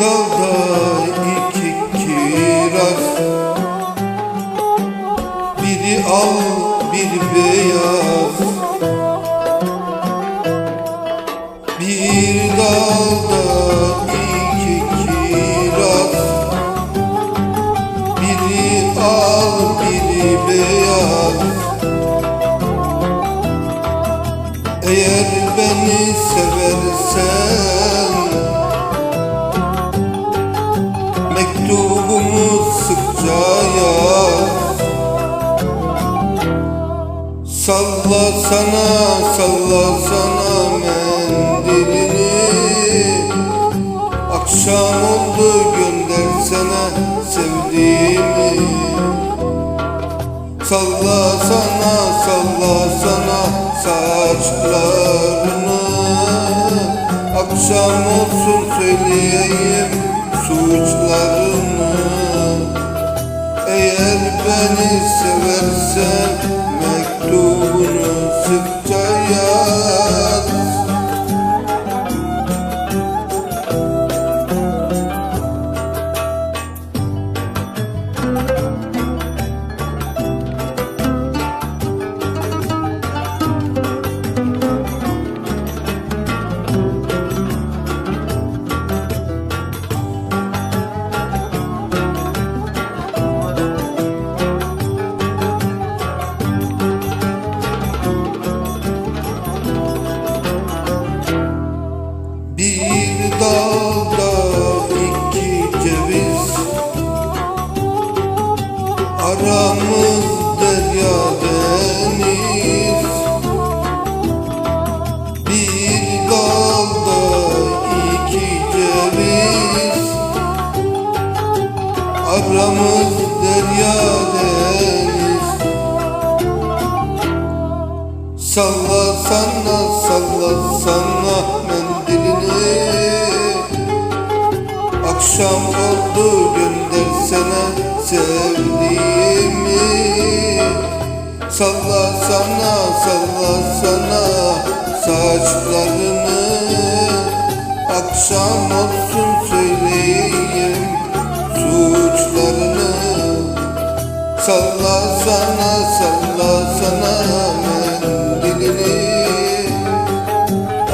dalda iki kiraz. Biri al biri beyaz. Bir dalda iki kiraz. Biri al biri beyaz. Eğer beni seversen Mektubumu sıkça yaz Salla sana, salla sana mendilini. Akşam oldu göndersene sevdiğimi. Salla sana, salla sana saçlarını. Akşam olsun söyleyeyim suçlarını Eğer beni seversen mektubunu sıkça Aramız derya deniz. Bir dalda iki ceviz. Aramız derya deniz. Salla sana salla sana mendilini. Akşam oldu Salla sana salla sana saçlarını. Akşam olsun söyleyeyim suçlarını. Salla sana salla sana mendilini.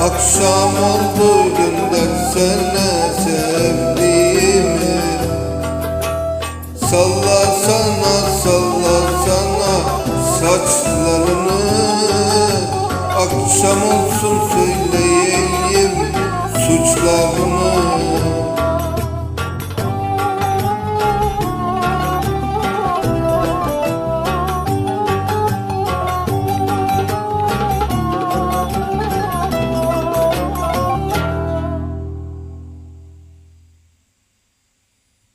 Akşam oldu göndersene saçlarını Akşam olsun söyleyeyim suçlarını